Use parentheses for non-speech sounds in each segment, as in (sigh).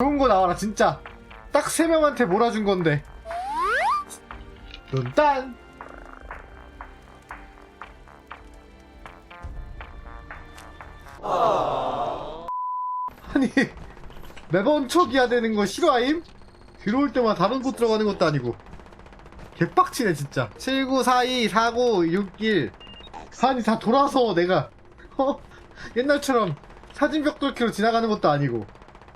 좋은 거 나와라 진짜. 딱 세 명한테 몰아준 건데. 눈딴. 아니 매번 척이야 되는 거 싫어하임? 들어올 때마다 다른 곳 들어가는 것도 아니고. 개빡치네 진짜. 7942 49 61 아니 다 돌아서 내가 (laughs) 어? 옛날처럼 사진 벽돌키로 지나가는 것도 아니고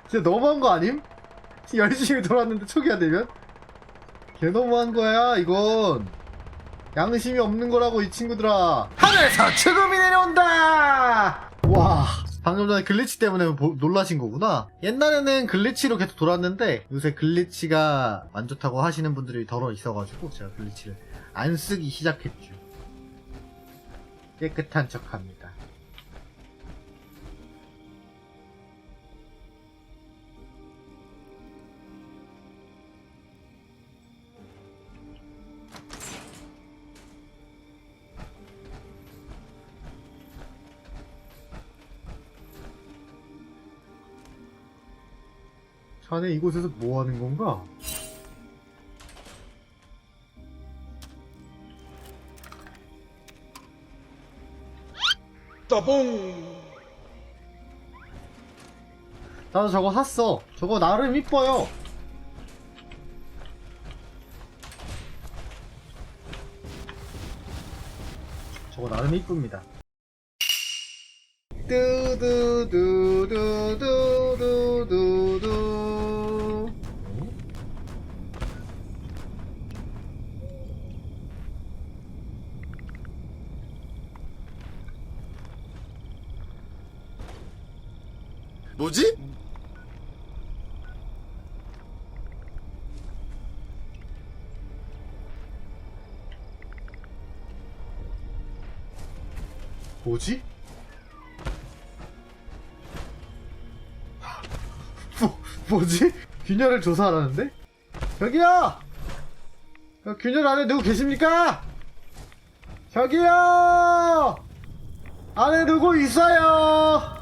진짜 너무한 거 아님? (laughs) 열심히 돌았는데 초기화 되면? 개 너무한 거야 이건. 양심이 없는 거라고 이 친구들아. 하늘에서 죽음이 내려온다! 와 방금 전에 글리치 때문에 보- 놀라신 거구나. 옛날에는 글리치로 계속 돌았는데 요새 글리치가 안 좋다고 하시는 분들이 덜어 있어가지고 제가 글리치를 안 쓰기 시작했죠. 깨끗한 척합니다 자네 이곳에서 뭐 하는 건가? 나도 저거 샀어. 저거 나름 이뻐요. 저거 나름 이쁩니다. 뚜두두두두두두두 뭐지? 뭐지? (laughs) 뭐, 뭐지? 균열을 조사하라는데? 저기요! 저 균열 안에 누구 계십니까? 저기요! 안에 누구 있어요?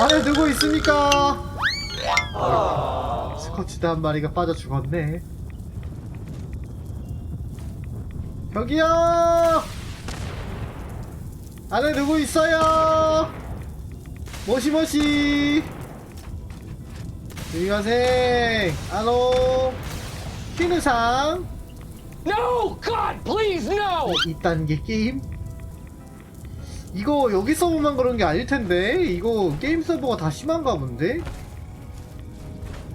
안에 누구 있습니까? 스코치드 한 마리가 빠져 죽었네. 저기요! 안에 누구 있어요? 모시모시! 유이가생! 아노! 키누상! No! God, please, no! 2단계 게임? 이거 여기 서버만 그런 게 아닐 텐데? 이거 게임 서버가 다 심한가 본데?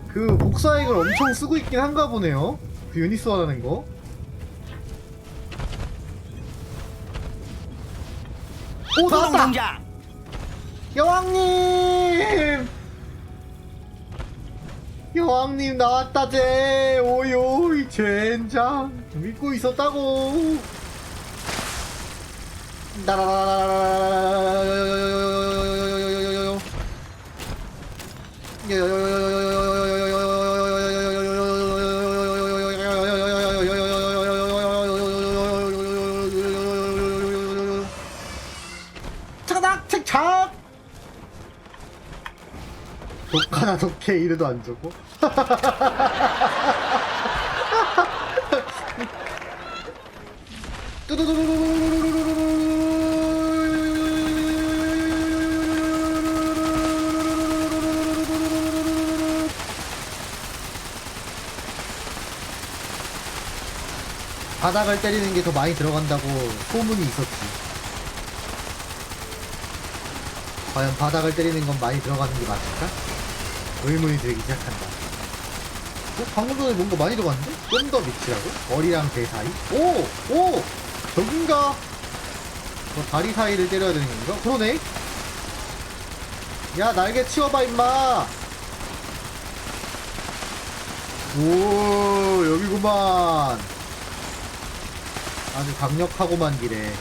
그 복사액을 엄청 쓰고 있긴 한가 보네요. 그 유니스와라는 거. 오, 나왔다! 여왕님! 여왕님 나왔다 제 오요이 젠장 믿고 있었다고 독하나 독해 이래도 안 주고 (laughs) 바닥을 때리는 게 더 많이 들어간다고 소문이 있었지. 과연 바닥을 때리는 건 많이 들어가는 게 맞을까? 의문이 들기 시작한다. 어? 방금 전에 뭔가 많이 들어갔는데? 좀 더 밑이라고? 머리랑 배 사이? 오! 오! 저긴가? 뭐 다리 사이를 때려야 되는 건가? 그러네? 야, 날개 치워봐, 임마! 오, 여기구만. 아주 강력하고만 기래.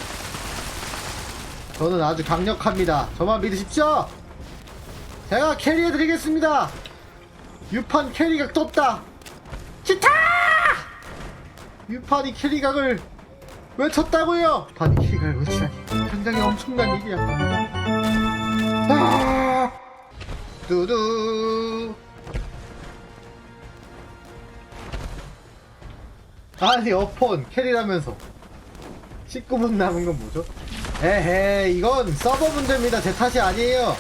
저는 아주 강력합니다. 저만 믿으십시오. 제가 캐리해드리겠습니다. 유판 캐리각 떴다. 기타! 유판이 캐리각을 외쳤다고요. 유판이 캐리각을 외치다니. 굉장히 엄청난 일이야. 아! 뚜두두두두 아니 어폰 캐리라면서 19분 남은 건 뭐죠? 에헤 이건 서버 문제입니다 제 탓이 아니에요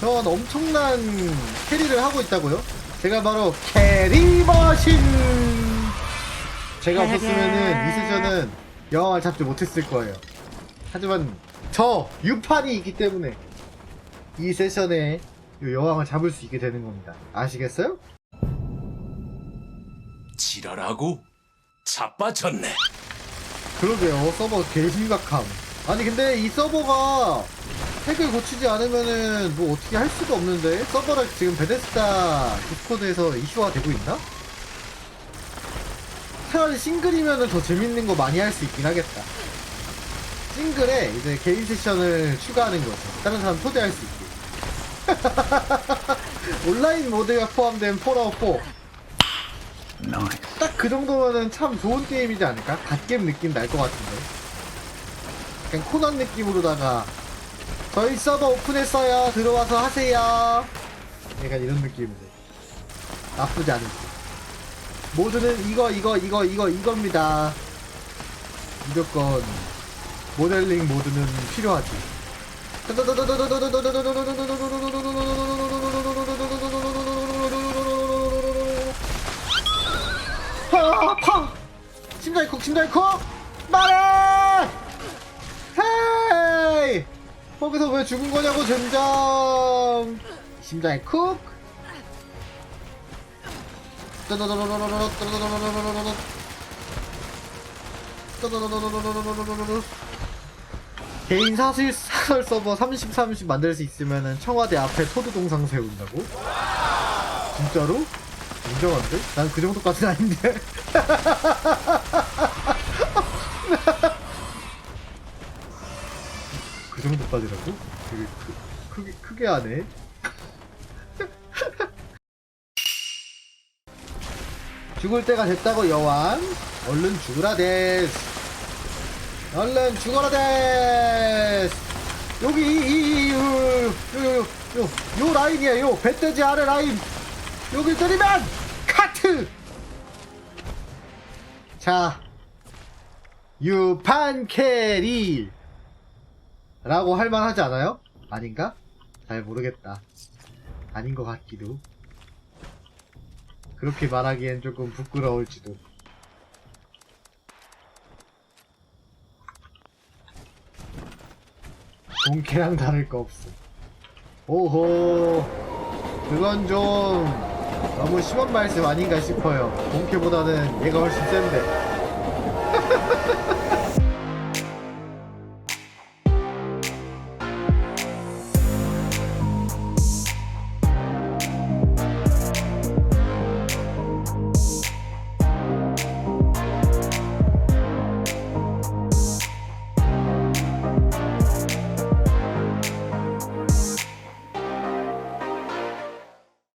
전 엄청난 캐리를 하고 있다고요 제가 바로 캐리 머신 제가 없었으면은 이 세션은 여왕을 잡지 못했을 거예요 하지만 저 유판이 있기 때문에 이 세션에 이 여왕을 잡을 수 있게 되는 겁니다 아시겠어요? 지랄하고 자빠졌네. 그러게요. 서버 개 심각함. 아니 근데 이 서버가 핵을 고치지 않으면은 뭐 어떻게 할 수가 없는데? 서버가 지금 베데스다 디스코드에서 이슈화 되고 있나? 차라리 싱글이면은 더 재밌는 거 많이 할 수 있긴 하겠다. 싱글에 이제 개인 세션을 추가하는 거죠. 다른 사람 초대할 수 있게. (laughs) 온라인 모드가 포함된 폴아웃 4 딱 그 정도면은 참 좋은 게임이지 않을까? 갓겜 느낌 날 것 같은데. 그냥 코난 느낌으로다가 저희 서버 오픈했어요. 들어와서 하세요. 약간 이런 느낌인데. 나쁘지 않을 듯. 모두는 이거 이거 이거 이거 이겁니다. 무조건 모델링 모드는 필요하지. 아, 아파! 심장이 콕, 심장이 콕! 말해! 헤이! 거기서 왜 죽은 거냐고, 젠장! 심장이 콕! 개인 사실 사설 서버 30, 30 만들 수 있으면은 청와대 앞에 토드 동상 세운다고? 진짜로? 인정한데? 난 그 정도까지는 아닌데. (laughs) 그 정도까지라고? 되게 크, 크게, 크게 하네. (laughs) 죽을 때가 됐다고 여왕. 얼른 죽으라 데스. 얼른 죽어라 데스. 여기 이, 이, 이, 요, 요, 요, 요, 요, 요 라인이에요. 배떼지 아래 라인. 여기 때리면 카트. 자, 유판 캐리. 라고 할 만하지 않아요? 아닌가? 잘 모르겠다. 아닌 것 같기도. 그렇게 말하기엔 조금 부끄러울지도. 본캐랑 다를 거 없어. 오호. 그건 좀 너무 심한 말씀 아닌가 싶어요. 본캐보다는 얘가 훨씬 센데. (laughs)